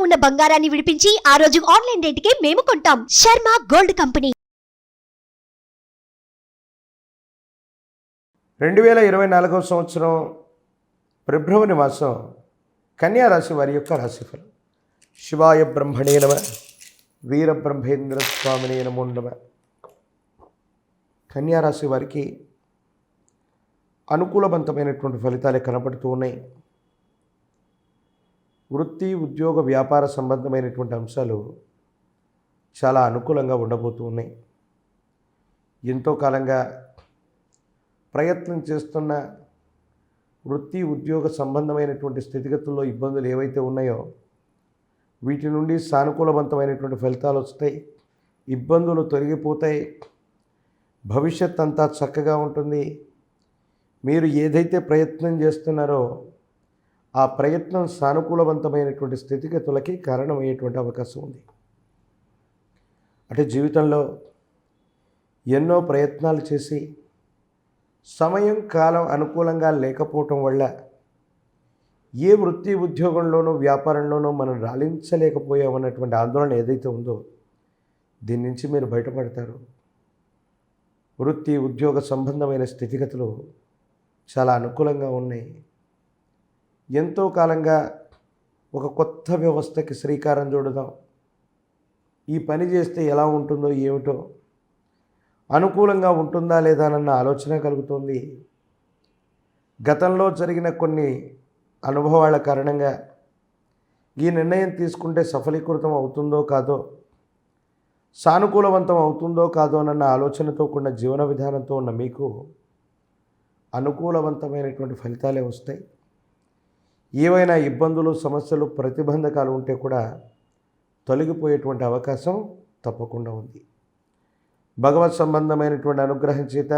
ఉన్న బంగారాన్ని విడిపించి ఆ రోజు ఆన్లైన్ రేటుకే మేము కొంటాం. Sharma gold company. రెండు వేల ఇరవై నాలుగవ సంవత్సరం ఫిబ్రవరి మాసం కన్యా రాశి వారి యొక్క రాశిఫలం. శివాయ బ్రహ్మణే నమ వీరబ్రహ్మేంద్ర స్వామినే నమో నమ. కన్యారాశి వారికి అనుకూలవంతమైనటువంటి ఫలితాలే కనపడుతూ ఉన్నాయి. వృత్తి ఉద్యోగ వ్యాపార సంబంధమైనటువంటి అంశాలు చాలా అనుకూలంగా ఉండబోతూ ఉన్నాయి. ఎంతో కాలంగా ప్రయత్నం చేస్తున్న వృత్తి ఉద్యోగ సంబంధమైనటువంటి స్థితిగతుల్లో ఇబ్బందులు ఏవైతే ఉన్నాయో వీటి నుండి సానుకూలవంతమైనటువంటి ఫలితాలు వస్తాయి. ఇబ్బందులు తొలగిపోతాయి. భవిష్యత్ అంతా చక్కగా ఉంటుంది. మీరు ఏదైతే ప్రయత్నం చేస్తున్నారో ఆ ప్రయత్నం సానుకూలవంతమైనటువంటి స్థితిగతులకి కారణమయ్యేటువంటి అవకాశం ఉంది. అంటే జీవితంలో ఎన్నో ప్రయత్నాలు చేసి సమయం కాలం అనుకూలంగా లేకపోవటం వల్ల ఏ వృత్తి ఉద్యోగంలోనూ వ్యాపారంలోనూ మనం రాణించలేకపోయామన్నటువంటి ఆందోళన ఏదైతే ఉందో దీని నుంచి మీరు బయటపడతారు. వృత్తి ఉద్యోగ సంబంధమైన స్థితిగతులు చాలా అనుకూలంగా ఉన్నాయి. ఎంతో కాలంగా ఒక కొత్త వ్యవస్థకి శ్రీకారం చూడదాం. ఈ పని చేస్తే ఎలా ఉంటుందో ఏమిటో అనుకూలంగా ఉంటుందా లేదా అన్న ఆలోచన కలుగుతుంది. గతంలో జరిగిన కొన్ని అనుభవాల కారణంగా ఈ నిర్ణయం తీసుకుంటే సఫలీకృతం అవుతుందో కాదో సానుకూలవంతం అవుతుందో కాదో అన్న ఆలోచనతో కూడిన జీవన విధానంతో ఉన్న మీకు అనుకూలవంతమైనటువంటి ఫలితాలే వస్తాయి. ఏవైనా ఇబ్బందులు సమస్యలు ప్రతిబంధకాలు ఉంటే కూడా తొలగిపోయేటువంటి అవకాశం తప్పకుండా ఉంది. భగవత్ సంబంధమైనటువంటి అనుగ్రహం చేత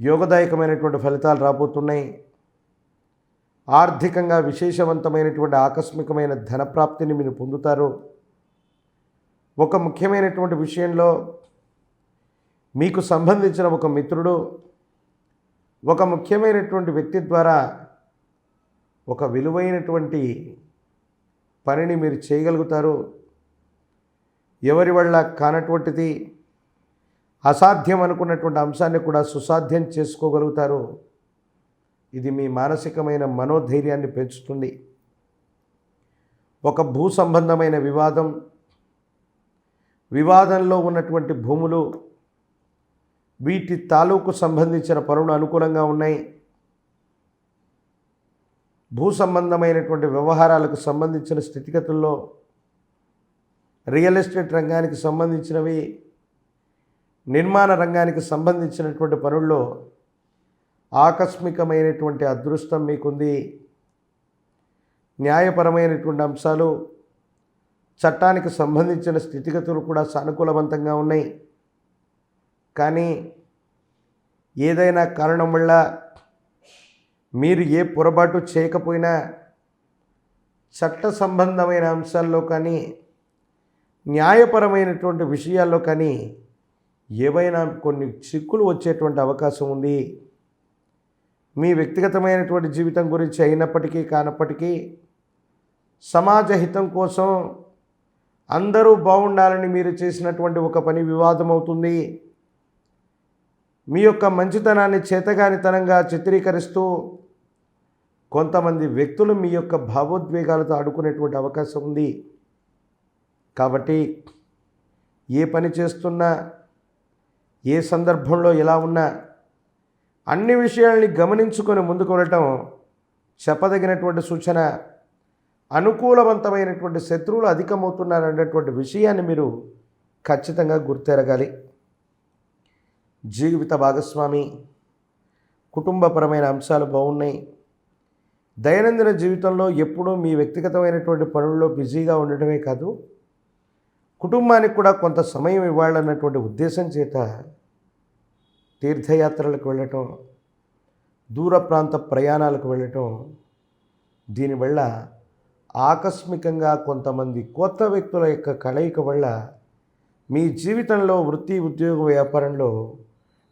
యోగదాయకమైనటువంటి ఫలితాలు రాబోతున్నాయి. ఆర్థికంగా విశేషవంతమైనటువంటి ఆకస్మికమైన ధనప్రాప్తిని మీరు పొందుతారు. ఒక ముఖ్యమైనటువంటి విషయంలో మీకు సంబంధించిన ఒక మిత్రుడు ఒక ముఖ్యమైనటువంటి వ్యక్తి ద్వారా ఒక విలువైనటువంటి పనిని మీరు చేయగలుగుతారు. ఎవరి వల్ల కానటువంటిది అసాధ్యం అనుకున్నటువంటి అంశాన్ని కూడా సుసాధ్యం చేసుకోగలుగుతారు. ఇది మీ మానసికమైన మనోధైర్యాన్ని పెంచుతుంది. ఒక భూ సంబంధమైన వివాదం వివాదంలో ఉన్నటువంటి భూములు వీటి తాలూకు సంబంధించిన పనులు అనుకూలంగా ఉన్నాయి. భూ సంబంధమైనటువంటి వ్యవహారాలకు సంబంధించిన స్థితిగతుల్లో రియల్ ఎస్టేట్ రంగానికి సంబంధించినవి నిర్మాణ రంగానికి సంబంధించినటువంటి పనుల్లో ఆకస్మికమైనటువంటి అదృష్టం మీకుంది. న్యాయపరమైనటువంటి అంశాలు చట్టానికి సంబంధించిన స్థితిగతులు కూడా సానుకూలవంతంగా ఉన్నాయి. కానీ ఏదైనా కారణం వల్ల మీరు ఏ పొరపాటు చేయకపోయినా చట్ట సంబంధమైన అంశాల్లో కానీ న్యాయపరమైనటువంటి విషయాల్లో కానీ ఏవైనా కొన్ని చిక్కులు వచ్చేటువంటి అవకాశం ఉంది. మీ వ్యక్తిగతమైనటువంటి జీవితం గురించి అయినప్పటికీ కానప్పటికీ సమాజ హితం కోసం అందరూ బాగుండాలని మీరు చేసినటువంటి ఒక పని వివాదం అవుతుంది మీ యొక్క మంచితనాన్ని చేతగానితనంగా చిత్రీకరిస్తూ కొంతమంది వ్యక్తులు మీ యొక్క భావోద్వేగాలతో ఆడుకునేటువంటి అవకాశం ఉంది. కాబట్టి ఏ పని చేస్తున్నా ఏ సందర్భంలో ఎలా ఉన్నా అన్ని విషయాల్ని గమనించుకొని ముందుకు వెళ్ళటం చెప్పదగినటువంటి సూచన. అనుకూలవంతమైనటువంటి శత్రువులు అధికమవుతున్నారనేటువంటి విషయాన్ని మీరు ఖచ్చితంగా గుర్తెరగాలి. జీవిత భాగస్వామి కుటుంబపరమైన అంశాలు బాగున్నాయి. దైనందిన జీవితంలో ఎప్పుడూ మీ వ్యక్తిగతమైనటువంటి పనుల్లో బిజీగా ఉండటమే కాదు కుటుంబానికి కూడా కొంత సమయం ఇవ్వాలన్నటువంటి ఉద్దేశం చేత తీర్థయాత్రలకు వెళ్ళటం దూర ప్రాంత ప్రయాణాలకు వెళ్ళటం దీనివల్ల ఆకస్మికంగా కొంతమంది కొత్త వ్యక్తుల యొక్క కలయిక వల్ల మీ జీవితంలో వృత్తి ఉద్యోగ వ్యాపారంలో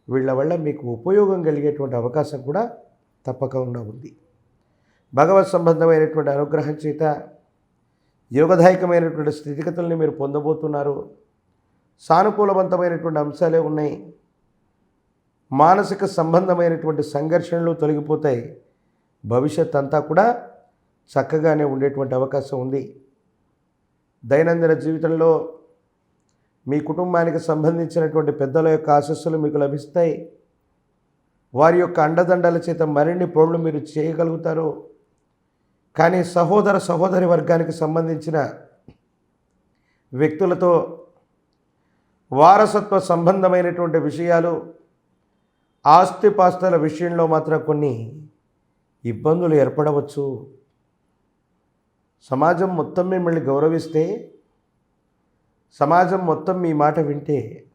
వీళ్ళ వల్ల మీకు ఉపయోగం కలిగేటువంటి అవకాశం కూడా తప్పకుండా ఉంది. భగవత్ సంబంధమైనటువంటి అనుగ్రహం చేత యోగదాయకమైనటువంటి స్థితిగతుల్ని మీరు పొందబోతున్నారు. సానుకూలవంతమైనటువంటి అంశాలే ఉన్నాయి. మానసిక సంబంధమైనటువంటి సంఘర్షణలు తొలగిపోతాయి. భవిష్యత్ అంతా కూడా చక్కగానే ఉండేటువంటి అవకాశం ఉంది. దైనందిన జీవితంలో మీ కుటుంబానికి సంబంధించినటువంటి పెద్దల యొక్క ఆశస్సులు మీకు లభిస్తాయి. వారి యొక్క అండదండల చేత మరిన్ని పనులు మీరు చేయగలుగుతారు. కానీ సహోదర సహోదరి వర్గానికి సంబంధించిన వ్యక్తులతో వారసత్వ సంబంధమైనటువంటి విషయాలు ఆస్తిపాస్తుల విషయంలో మాత్రం కొన్ని ఇబ్బందులు ఏర్పడవచ్చు. సమాజం మొత్తం మిమ్మల్ని గౌరవిస్తే సమాజం మొత్తం మీ మాట వింటే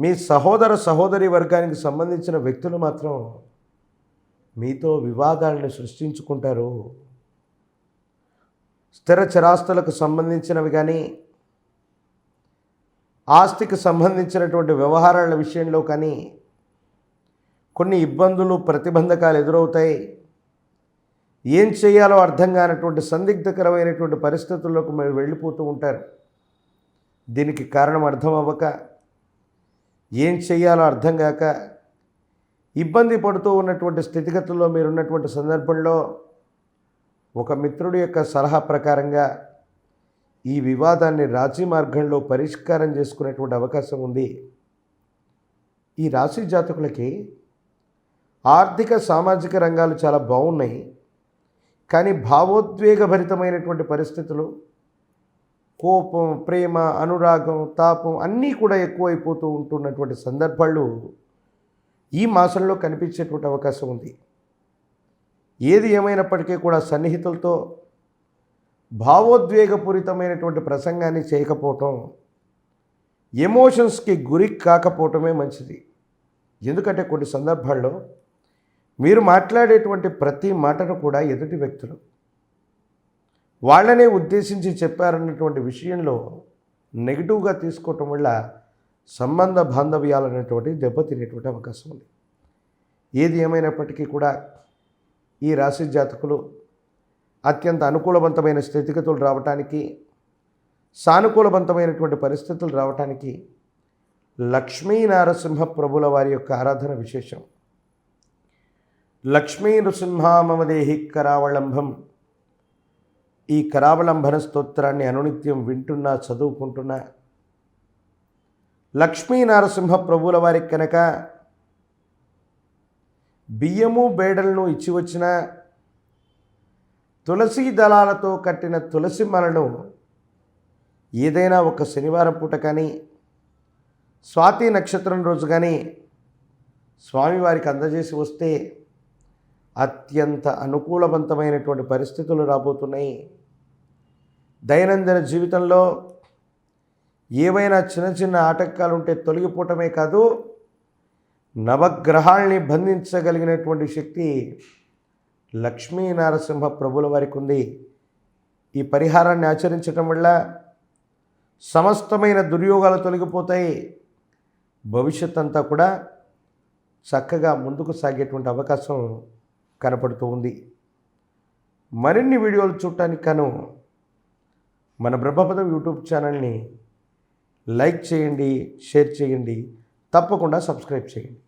మీ సహోదర సహోదరి వర్గానికి సంబంధించిన వ్యక్తులు మాత్రం మీతో వివాదాలను సృష్టించుకుంటారు. స్థిర చరాస్తులకు సంబంధించినవి కానీ ఆస్తికి సంబంధించినటువంటి వ్యవహారాల విషయంలో కానీ కొన్ని ఇబ్బందులు ప్రతిబంధకాలు ఎదురవుతాయి. ఏం చేయాలో అర్థం కానటువంటి సందిగ్ధకరమైనటువంటి పరిస్థితుల్లోకి మీరు వెళ్ళిపోతూ ఉంటారు. దీనికి కారణం అర్థం అవ్వక ఏం చేయాలో అర్థం కాక ఇబ్బంది పడుతూ ఉన్నటువంటి స్థితిగతుల్లో మీరున్నటువంటి సందర్భంలో ఒక మిత్రుడి యొక్క సలహా ప్రకారంగా ఈ వివాదాన్ని రాజీ మార్గంలో పరిష్కారం చేసుకునేటువంటి అవకాశం ఉంది. ఈ రాశి జాతకులకి ఆర్థిక సామాజిక రంగాలు చాలా బాగున్నాయి. కానీ భావోద్వేగభరితమైనటువంటి పరిస్థితులు కోపం ప్రేమ అనురాగం తాపం అన్నీ కూడా ఎక్కువైపోతూ ఉంటున్నటువంటి సందర్భాలు ఈ మాసంలో కనిపించేటువంటి అవకాశం ఉంది. ఏది ఏమైనప్పటికీ కూడా సన్నిహితులతో భావోద్వేగపూరితమైనటువంటి ప్రసంగాన్ని చేయకపోవటం ఎమోషన్స్కి గురి కాకపోవటమే మంచిది. ఎందుకంటే కొన్ని సందర్భాల్లో మీరు మాట్లాడేటువంటి ప్రతి మాటను కూడా ఎదుటి వ్యక్తులు వాళ్ళనే ఉద్దేశించి చెప్పారన్నటువంటి విషయంలో నెగిటివ్గా తీసుకోవటం వల్ల సంబంధ బాంధవ్యాలు అనేటువంటి దెబ్బతినేటువంటి అవకాశం ఉంది. ఏది ఏమైనప్పటికీ కూడా ఈ రాశి జాతకులు అత్యంత అనుకూలవంతమైన స్థితిగతులు రావటానికి సానుకూలవంతమైనటువంటి పరిస్థితులు రావటానికి లక్ష్మీ నారసింహ ప్రభుల వారి యొక్క ఆరాధన విశేషం. లక్ష్మీ నృసింహామదేహి కరావళంబం ఈ కరావలంబన స్తోత్రాన్ని అనునిత్యం వింటున్నా చదువుకుంటున్నా. లక్ష్మీ నరసింహ ప్రభుల వారికి కనుక బియ్యము బేడలను ఇచ్చి వచ్చిన తులసి దళాలతో కట్టిన తులసి మలను ఏదైనా ఒక శనివారం పూట కానీ స్వాతి నక్షత్రం రోజు కానీ స్వామివారికి అందజేసి వస్తే అత్యంత అనుకూలవంతమైనటువంటి పరిస్థితులు రాబోతున్నాయి. దైనందిన జీవితంలో ఏవైనా చిన్న చిన్న ఆటంకాలు ఉంటే తొలగిపోవటమే కాదు నవగ్రహాల్ని బంధించగలిగినటువంటి శక్తి లక్ష్మీ నరసింహ ప్రభుల వారికి ఉంది. ఈ పరిహారాన్ని ఆచరించటం వల్ల సమస్తమైన దుర్యోగాలు తొలగిపోతాయి. భవిష్యత్ అంతా కూడా చక్కగా ముందుకు సాగేటువంటి అవకాశం కనపడుతూ ఉంది. మరిన్ని వీడియోలు చూడటానికి కాను మన బ్రహ్మపదం యూట్యూబ్ ఛానల్ని లైక్ చేయండి షేర్ చేయండి తప్పకుండా సబ్స్క్రైబ్ చేయండి.